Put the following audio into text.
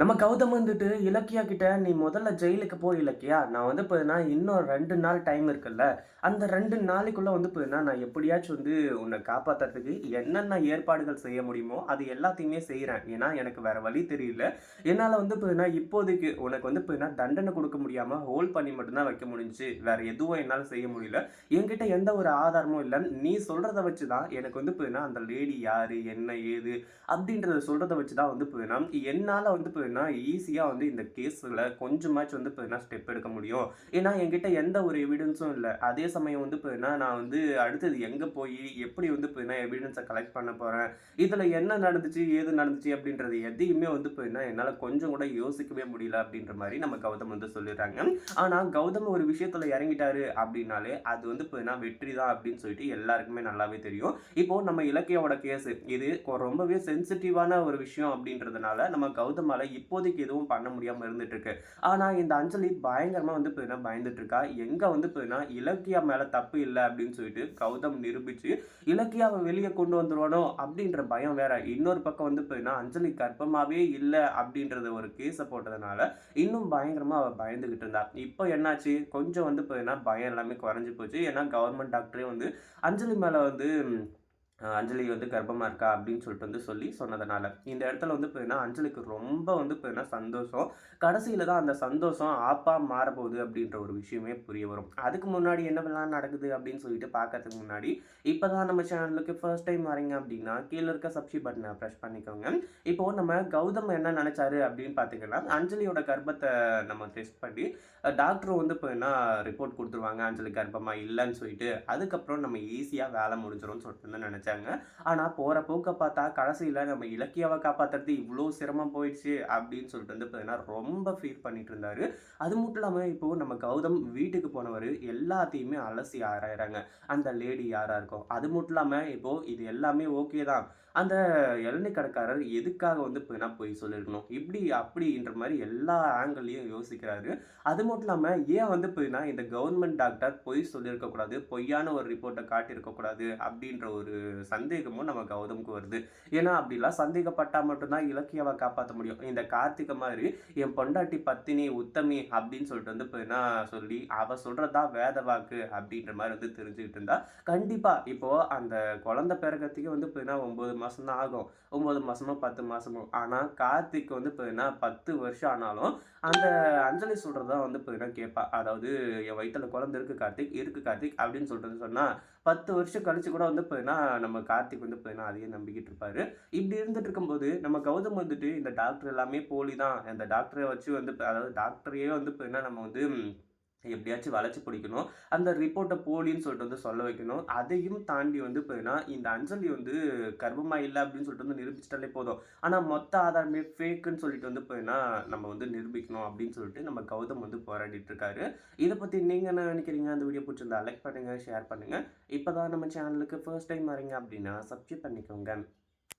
நம்ம கௌதம் வந்துட்டு இலக்கியா கிட்ட நீ முதல்ல ஜெயிலுக்கு போய் இலக்கியா. நான் வந்து போயினா இன்னும் ரெண்டு நாள் டைம் இருக்குல்ல. அந்த ரெண்டு நாளைக்குள்ளே வந்து போயினா நான் எப்படியாச்சும் வந்து உன்னை காப்பாற்றுறதுக்கு என்னென்ன ஏற்பாடுகள் செய்ய முடியுமோ அது எல்லாத்தையுமே செய்கிறேன் ஏன்னா எனக்கு வேறு வழி தெரியல. என்னால் வந்து போயினா இப்போதைக்கு உனக்கு வந்து போயினா தண்டனை கொடுக்க முடியாமல் ஹோல்ட் பண்ணி மட்டும்தான் வைக்க முடிஞ்சுச்சு. வேறு எதுவும் என்னால் செய்ய முடியல. என்கிட்ட எந்த ஒரு ஆதாரமும் இல்லை. நீ சொல்கிறத வச்சு தான் எனக்கு வந்து போயினா அந்த லேடி யார் என்ன ஏது அப்படின்றத சொல்கிறத வச்சு தான் வந்து போயினா என்னால் வந்து போயினா ஈஸியாக வந்து இந்த கேஸில் கொஞ்சமாச்சும் வந்து பார்த்தீங்கன்னா ஸ்டெப் எடுக்க முடியும்? ஏன்னா என்கிட்ட எந்த ஒரு எவிடன்ஸும் இல்லை. அதே சமயம் வந்து பார்த்தீங்கன்னா நான் வந்து அடுத்தது எங்கே போய் எப்படி வந்து பார்த்தீங்கன்னா எவிடன்ஸை கலெக்ட் பண்ண போகிறேன் இதில் என்ன நடந்துச்சு ஏது நடந்துச்சு அப்படின்றது எதையுமே வந்து பார்த்தீங்கன்னா என்னால் கொஞ்சம் கூட யோசிக்கவே முடியல அப்படின்ற மாதிரி நம்ம கௌதம் வந்து சொல்லிடுறாங்க. ஆனால் கௌதம் ஒரு விஷயத்தில் இறங்கிட்டாரு அப்படின்னாலே அது வந்து பார்த்தீங்கன்னா வெற்றி தான் அப்படின்னு சொல்லிட்டு எல்லாருக்குமே நல்லாவே தெரியும். இப்போ நம்ம இலக்கியாவோட கேஸ் இது ரொம்பவே சென்சிட்டிவான ஒரு விஷயம் அப்படின்றதுனால நம்ம கௌதமால இப்போதைக்கு எதுவும் பண்ண முடியாமல் இருந்துட்டுருக்கு. ஆனால் இந்த அஞ்சலி பயங்கரமாக வந்து போயினா பயந்துட்டுருக்கா. எங்கே வந்து போயினா இலக்கியா மேலே தப்பு இல்லை அப்படின்னு சொல்லிட்டு கௌதம் நிரூபித்து இலக்கியாவை வெளியே கொண்டு வந்துடுவானோ அப்படின்ற பயம் வேற. இன்னொரு பக்கம் வந்து போயினா அஞ்சலி கர்ப்பமாகவே இல்லை அப்படின்றத ஒரு கேஸை போட்டதுனால இன்னும் பயங்கரமாக அவள் பயந்துக்கிட்டு இருந்தா. இப்போ என்னாச்சு? கொஞ்சம் வந்து போயினா பயம் எல்லாமே குறைஞ்சி போச்சு. ஏன்னா கவர்மெண்ட் டாக்டரே வந்து அஞ்சலி மேலே வந்து அஞ்சலி வந்து கர்ப்பமாக இருக்கா அப்படின்னு சொல்லிட்டு வந்து சொல்லி சொன்னதுனால. இந்த இடத்துல வந்து போயின்னா அஞ்சலிக்கு ரொம்ப வந்து போயின்னா சந்தோஷம். கடைசியில் தான் அந்த சந்தோஷம் ஆப்பா மாறப்போகுது அப்படின்ற ஒரு விஷயமே புரிய வரும். அதுக்கு முன்னாடி என்னவெல்லாம் நடக்குது அப்படின்னு சொல்லிட்டு பார்க்கறதுக்கு முன்னாடி இப்போ தான் நம்ம சேனலுக்கு ஃபர்ஸ்ட் டைம் வரீங்க அப்படின்னா கீழே இருக்க சப்ஸ்கிரைப் பட்டனை ப்ரெஸ் பண்ணிக்கோங்க. இப்போ நம்ம கௌதம் என்ன நினச்சாரு அப்படின்னு பார்த்தீங்கன்னா அஞ்சலியோட கர்ப்பத்தை நம்ம டெஸ்ட் பண்ணி டாக்டர் வந்து போயின்னா ரிப்போர்ட் கொடுத்துருவாங்க. அஞ்சலி கர்ப்பமாக இல்லைன்னு சொல்லிட்டு. அதுக்கப்புறம் நம்ம ஈஸியாக வேலை முடிஞ்சிரும்னு சொல்லிட்டு வந்து நினச்சாங்க ஆனால் போகிற போக்க பார்த்தா கடைசியில் நம்ம இலக்கியாவை காப்பாற்றுறது இவ்வளோ சிரமம் போயிடுச்சு அப்படின்னு சொல்லிட்டு வந்து பார்த்தீங்கன்னா ரொம்ப ஃபீல் பண்ணிட்டு இருந்தாரு. அது மட்டும் இல்லாமல் இப்போது நம்ம கௌதம் வீட்டுக்கு போனவர் எல்லாத்தையுமே அலசி ஆராயிறாங்க. அந்த லேடி யாராக இருக்கும் அது மட்டும் இல்லாமல் இப்போது இது எல்லாமே ஓகே தான். அந்த இளநீ கடைக்காரர் எதுக்காக வந்து போயினா போய் சொல்லியிருக்கணும்? இப்படி அப்படின்ற மாதிரி எல்லா ஆங்கிள்லையும் யோசிக்கிறாரு. அது மட்டும் இல்லாமல் ஏன் வந்து போயினா இந்த கவர்மெண்ட் டாக்டர் பொய் சொல்லியிருக்கக்கூடாது பொய்யான ஒரு ரிப்போர்ட்டை காட்டியிருக்கக்கூடாது அப்படின்ற ஒரு சந்தேகமும் நம்ம கௌதமுக்கு வருது. ஏன்னா அப்படிலாம் சந்தேகப்பட்டா மட்டும்தான் இலக்கியாவை காப்பாற்ற முடியும். இந்த கார்த்திகை மாதிரி என் பொண்டாட்டி பத்தினி உத்தமி அப்படின்னு சொல்லிட்டு வந்து போயினா சொல்லி அவ சொல்றதா வேத வாக்கு அப்படின்ற மாதிரி வந்து தெரிஞ்சுக்கிட்டு இருந்தா கண்டிப்பா இப்போ அந்த குழந்தை பிறக்கிறதுக்கே வந்து போயினா ஒன்பது மாசம் தான் ஆகும். ஒன்பது மாசமோ பத்து மாசமோ. ஆனா கார்த்திக் வந்து போயினா பத்து வருஷம் ஆனாலும் அந்த அஞ்சலி சொல்றதா வந்து போயினா கேட்பா அதாவது என் வயிற்றுல குழந்தை இருக்கு கார்த்திக் இருக்கு கார்த்திக் அப்படின்னு சொல்றது சொன்னா பத்து வருஷம் கழிச்சு கூட வந்து போயினா நம்ம கார்த்திக் வந்து பார்த்தீங்கன்னா அதையே நம்பிக்கிட்டு இருப்பாரு. இப்படி இருந்துட்டு இருக்கும்போது நம்ம கௌதம் வந்துட்டு இந்த டாக்டர் எல்லாமே போலி தான் அந்த டாக்டரை வச்சு வந்து அதாவது டாக்டரையே வந்து பார்த்தீங்கன்னா நம்ம வந்து எப்படியாச்சும் வளைச்சி பிடிக்கணும். அந்த ரிப்போர்ட்டை போலின்னு சொல்லிட்டு வந்து சொல்ல வைக்கணும். அதையும் தாண்டி வந்து போயினா இந்த அஞ்சலி வந்து கர்ப்பமாக இல்லை அப்படின்னு சொல்லிட்டு வந்து நிரூபிச்சிட்டாலே போதும். ஆனால் மொத்த ஆதாரமே ஃபேக்குன்னு சொல்லிட்டு வந்து போயினா நம்ம வந்து நிரூபிக்கணும் அப்படின்னு சொல்லிட்டு நம்ம கௌதம் வந்து போராடிட்டு இருக்காரு. இதை பற்றி நீங்கள் என்ன நினைக்கிறீங்க? அந்த வீடியோ பிடிச்சிருந்தா லைக் பண்ணுங்கள் ஷேர் பண்ணுங்கள் இப்போ தான் நம்ம சேனலுக்கு ஃபர்ஸ்ட் டைம் வரீங்க அப்படின்னா சப்ஸ்கிரைப் பண்ணிக்கோங்க.